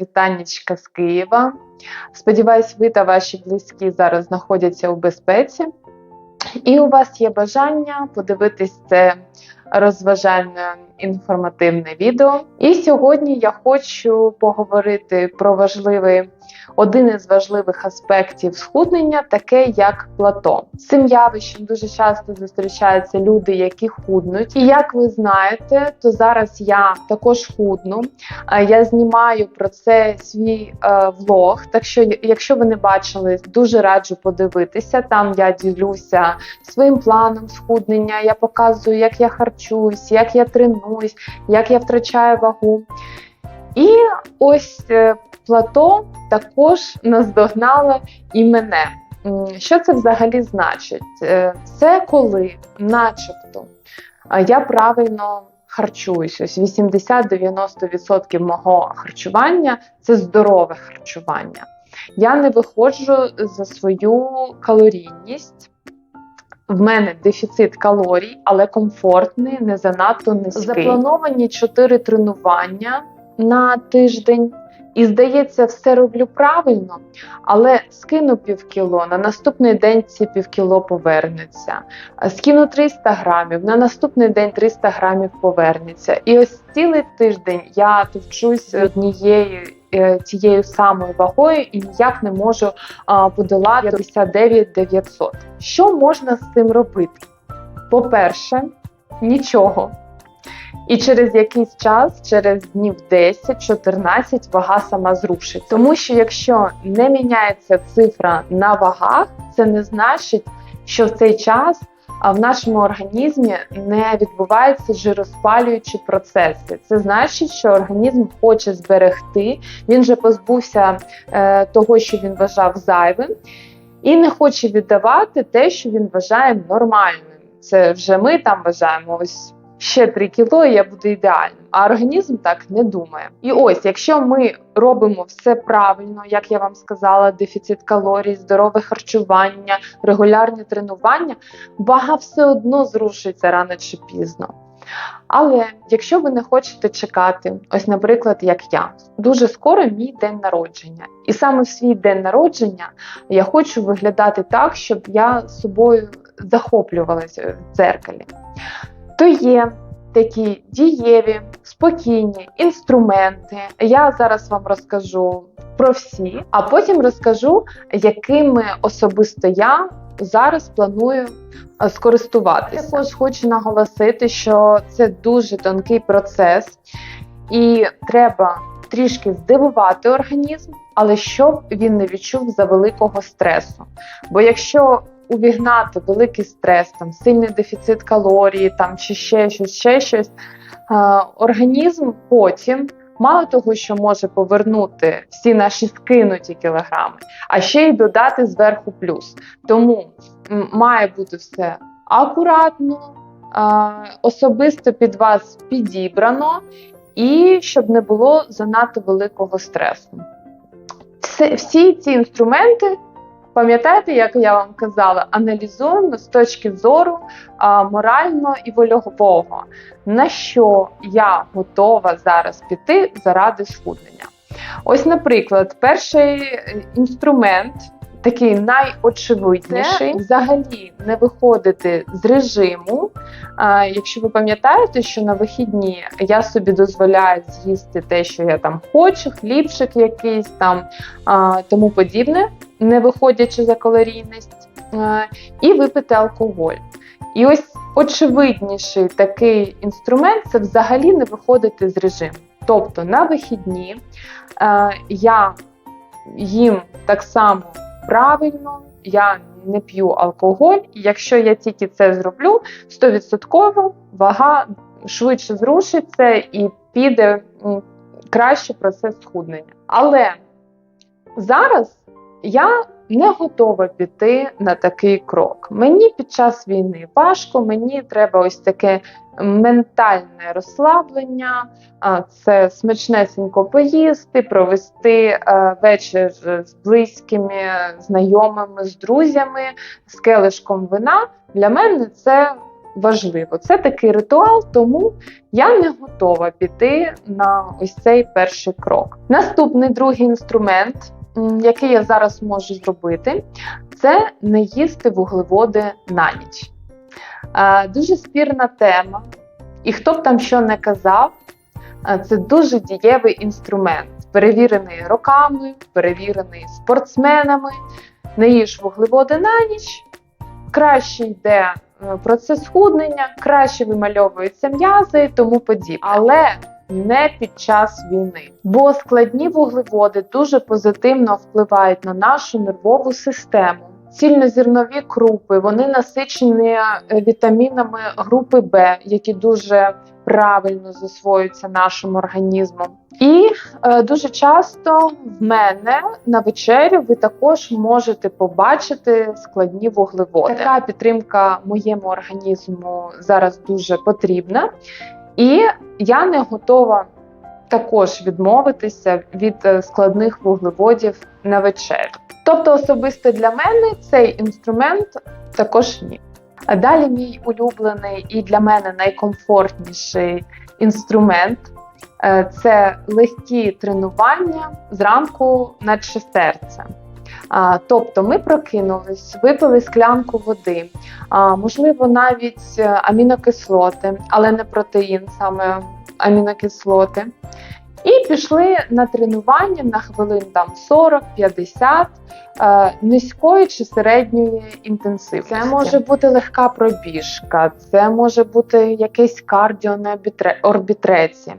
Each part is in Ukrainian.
вітаннячка з Києва. Сподіваюсь, ви та ваші близькі зараз знаходяться у безпеці, і у вас є бажання подивитись це розважальне інформативне відео. І сьогодні я хочу поговорити про важливий один із важливих аспектів схуднення, таке як плато. З цим явищем дуже часто зустрічаються люди, які худнуть. І як ви знаєте, то зараз я також худну. Я знімаю про це свій е, влог. Так що, якщо ви не бачили, дуже раджу подивитися. Там я ділюся своїм планом схуднення. Я показую, як я харчуюсь, як я тренуюсь, як я втрачаю вагу. І ось е, плато також наздогнало і мене. Що це взагалі значить? Е, Це коли, начебто, я правильно харчуюсь. Ось 80-90% мого харчування це здорове харчування. Я не виходжу за свою калорійність. В мене дефіцит калорій, але комфортний, не занадто низький. Заплановані 4 тренування на тиждень. І здається, все роблю правильно, але скину півкіло, на наступний день ці півкіло повернеться. Скину 300 грамів, на наступний день 300 грамів повернеться. І ось цілий тиждень я товчусь однією тією самою вагою і ніяк не можу подолати 59 900. Що можна з цим робити? По-перше, нічого. І через якийсь час, через днів 10-14, вага сама зрушить. Тому що якщо не міняється цифра на вагах, це не значить, що в цей час а, в нашому організмі не відбуваються жироспалюючі процеси. Це значить, що організм хоче зберегти, він вже позбувся е, того, що він вважав зайвим, і не хоче віддавати те, що він вважає нормальним. Це вже ми там вважаємо ось ще 3 кіло, і я буду ідеальним. А організм так не думає. І ось, якщо ми робимо все правильно, як я вам сказала, дефіцит калорій, здорове харчування, регулярні тренування, вага все одно зрушиться рано чи пізно. Але якщо ви не хочете чекати, ось, наприклад, як я, дуже скоро мій день народження, і саме в свій день народження я хочу виглядати так, щоб я собою захоплювалася в дзеркалі то є такі дієві, спокійні інструменти. Я зараз вам розкажу про всі, а потім розкажу, якими особисто я зараз планую е, скористуватися. Також хочу наголосити, що це дуже тонкий процес, і треба трішки здивувати організм, але щоб він не відчув за великого стресу. Бо якщо увігнати великий стрес, там сильний дефіцит калорії, там чи ще щось, ще щось. Організм потім, мало того, що може повернути всі наші скинуті кілограми, а ще й додати зверху плюс. Тому має бути все акуратно, особисто під вас підібрано, і щоб не було занадто великого стресу. Всі ці інструменти Пам'ятаєте, як я вам казала, аналізуємо з точки зору а, морально і вольового, на що я готова зараз піти заради схуднення. Ось, наприклад, перший е, інструмент, такий найочевидніший, це взагалі не виходити з режиму. А, якщо ви пам'ятаєте, що на вихідні я собі дозволяю з'їсти те, що я там хочу, хлібчик якийсь там а, тому подібне не виходячи за калорійність, е, і випити алкоголь. І ось очевидніший такий інструмент це взагалі не виходити з режиму. Тобто на вихідні е, я їм так само правильно, я не п'ю алкоголь, і якщо я тільки це зроблю, 100% вага швидше зрушиться і піде краще процес схуднення. Але зараз я не готова піти на такий крок. Мені під час війни важко, мені треба ось таке ментальне розслаблення, це смачнесенько поїсти, провести е, вечір з близькими, знайомими, з друзями, з келишком вина. Для мене це важливо. Це такий ритуал, тому я не готова піти на ось цей перший крок. Наступний другий інструмент, який я зараз можу зробити, це не їсти вуглеводи на ніч. Е, Дуже спірна тема, і хто б там що не казав, е, це дуже дієвий інструмент, перевірений роками, перевірений спортсменами. Не їж вуглеводи на ніч, краще йде е, процес схуднення, краще вимальовуються м'язи і тому подібне. Але не під час війни, бо складні вуглеводи дуже позитивно впливають на нашу нервову систему. Цільнозірнові крупи вони насичені е, вітамінами групи Б, які дуже правильно засвоюються нашим організмом. І е, дуже часто в мене на вечерю ви також можете побачити складні вуглеводи. Така підтримка моєму організму зараз дуже потрібна, і я не готова також відмовитися від е, складних вуглеводів на вечерю. Тобто, особисто для мене цей інструмент також ні. А далі мій улюблений і для мене найкомфортніший інструмент е, це легкі тренування зранку наче серце. А, Тобто ми прокинулись, випили склянку води, а, можливо, навіть е, амінокислоти, але не протеїн, саме амінокислоти. І пішли на тренування на хвилин там 40-50 е, низької чи середньої інтенсивності. Це може бути легка пробіжка, це може бути якесь кардіо на орбітреці,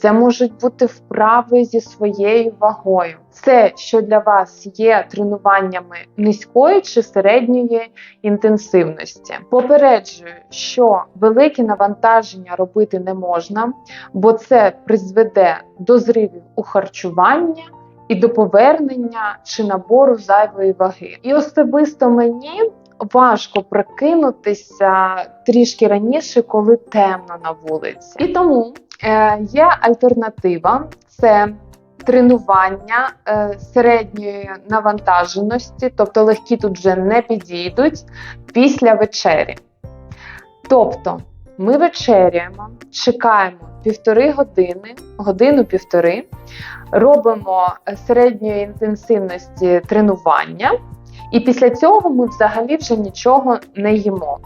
це можуть бути вправи зі своєю вагою. Це, що для вас є тренуваннями низької чи середньої інтенсивності. Попереджую, що великі навантаження робити не можна, бо це призведе до зривів у харчуванні і до повернення чи набору зайвої ваги. І особисто мені важко прокинутися трішки раніше, коли темно на вулиці. І тому є альтернатива це. Тренування е, середньої навантаженості, тобто легкі тут вже не підійдуть після вечері. Тобто ми вечеряємо, чекаємо півтори години, годину-півтори, робимо середньої інтенсивності тренування, і після цього ми взагалі вже нічого не їмо.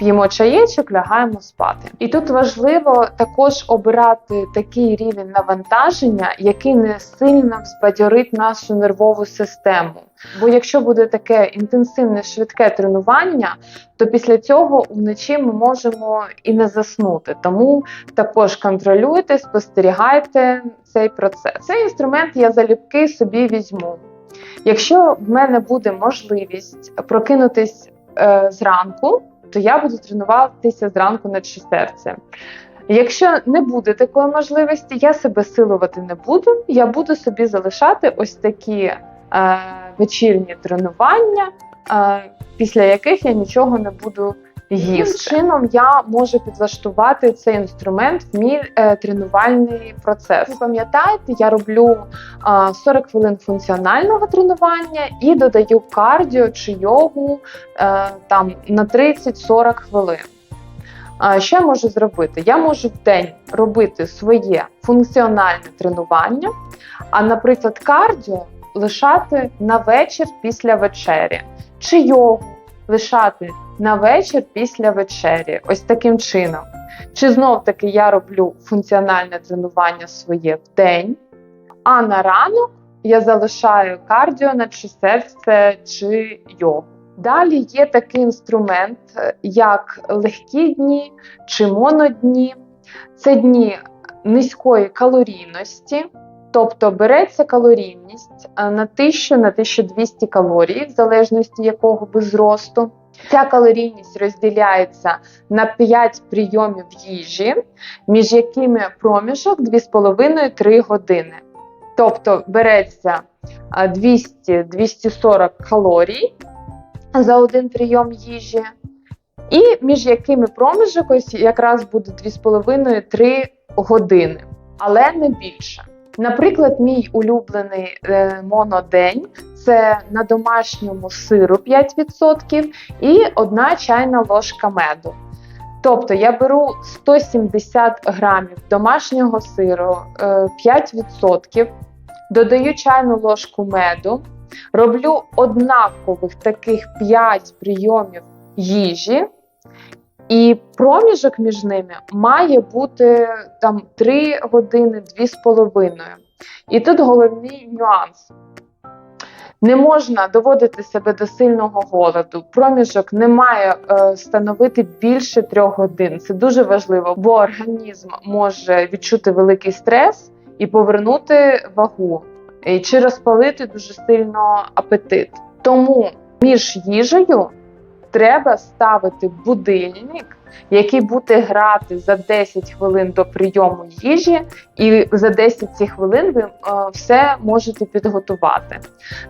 П'ємо чаєчок, лягаємо спати. І тут важливо також обирати такий рівень навантаження, який не сильно збадьорить нашу нервову систему. Бо якщо буде таке інтенсивне швидке тренування, то після цього вночі ми можемо і не заснути. Тому також контролюйте, спостерігайте цей процес. Цей інструмент я залюбки собі візьму. Якщо в мене буде можливість прокинутись е, зранку, то я буду тренуватися зранку на серце. Якщо не буде такої можливості, я себе силувати не буду. Я буду собі залишати ось такі е, вечірні тренування, е, після яких я нічого не буду їсти. Таким чином я можу підлаштувати цей інструмент в мій е, тренувальний процес. Ви пам'ятаєте, я роблю е, 40 хвилин функціонального тренування і додаю кардіо чи йогу е, там на 30-40 хвилин. Що я можу зробити? Я можу в день робити своє функціональне тренування, а, наприклад, кардіо лишати на вечір після вечері, чи йогу лишати на вечір після вечері. Ось таким чином. Чи знов таки я роблю функціональне тренування своє в день, а на ранок я залишаю кардіо чи серце чи йогу. Далі є такий інструмент, е, як легкі дні чи монодні. Це дні низької калорійності, тобто береться калорійність е, на 1000 на 1200 калорій, в залежності якого би зросту. Ця калорійність розділяється на 5 прийомів їжі, між якими проміжок 2,5-3 години. Тобто береться 200-240 калорій за один прийом їжі, і між якими проміжок ось якраз буде 2,5-3 години, але не більше. Наприклад, мій улюблений е, монодень це на домашньому сиру 5% і одна чайна ложка меду. Тобто я беру 170 грамів домашнього сиру, е, 5%, додаю чайну ложку меду, роблю однакових таких 5 прийомів їжі, і проміжок між ними має бути там 3 години, 2,5. І тут головний нюанс. Не можна доводити себе до сильного голоду. Проміжок не має е, становити більше трьох годин. Це дуже важливо, бо організм може відчути великий стрес і повернути вагу, чи розпалити дуже сильно апетит. Тому між їжею треба ставити будильник, який буде грати за 10 хвилин до прийому їжі, і за 10 цих хвилин ви е, все можете підготувати.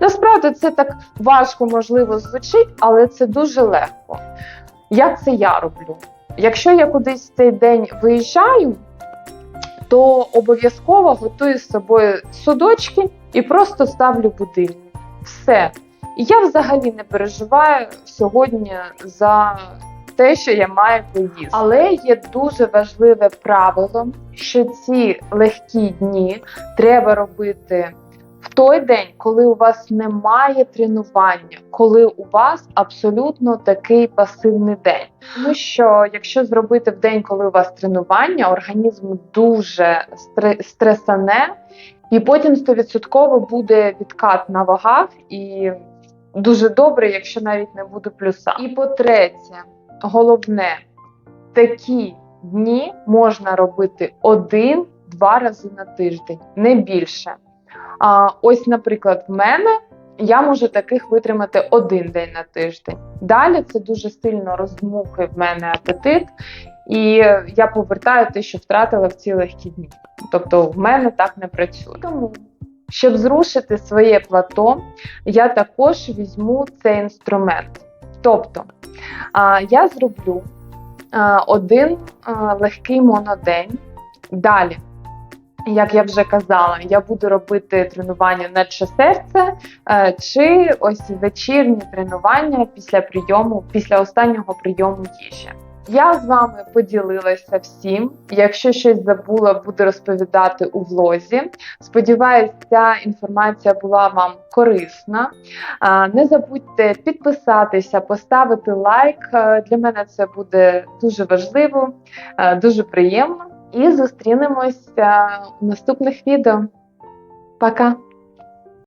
Насправді це так важко, можливо, звучить, але це дуже легко. Як це я роблю? Якщо я кудись цей день виїжджаю, то обов'язково готую з собою судочки і просто ставлю будильник. Все. Я взагалі не переживаю сьогодні за те, що я маю поїсти. Але є дуже важливе правило, що ці легкі дні треба робити в той день, коли у вас немає тренування, коли у вас абсолютно такий пасивний день. Тому що якщо зробити в день, коли у вас тренування, організм дуже стре- стресане, і потім 100% буде відкат на вагах, і дуже добре, якщо навіть не буде плюса. І по-третє, головне, такі дні можна робити один-два рази на тиждень, не більше. А, ось, наприклад, в мене я можу таких витримати один день на тиждень. Далі це дуже сильно роздмухує в мене апетит, і я повертаю те, що втратила в ці легкі дні. Тобто в мене так не працює. Тому, щоб зрушити своє плато, я також візьму цей інструмент. Тобто я зроблю один легкий монодень. Далі, як я вже казала, я буду робити тренування наче серце е, чи ось вечірні тренування після прийому, після останнього прийому їжі. Я з вами поділилася всім. Якщо щось забула, буду розповідати у влозі. Сподіваюсь, ця інформація була вам корисна. Не забудьте підписатися, поставити лайк. Е, Для мене це буде дуже важливо, е, дуже приємно. І зустрінемось у наступних відео. Пока!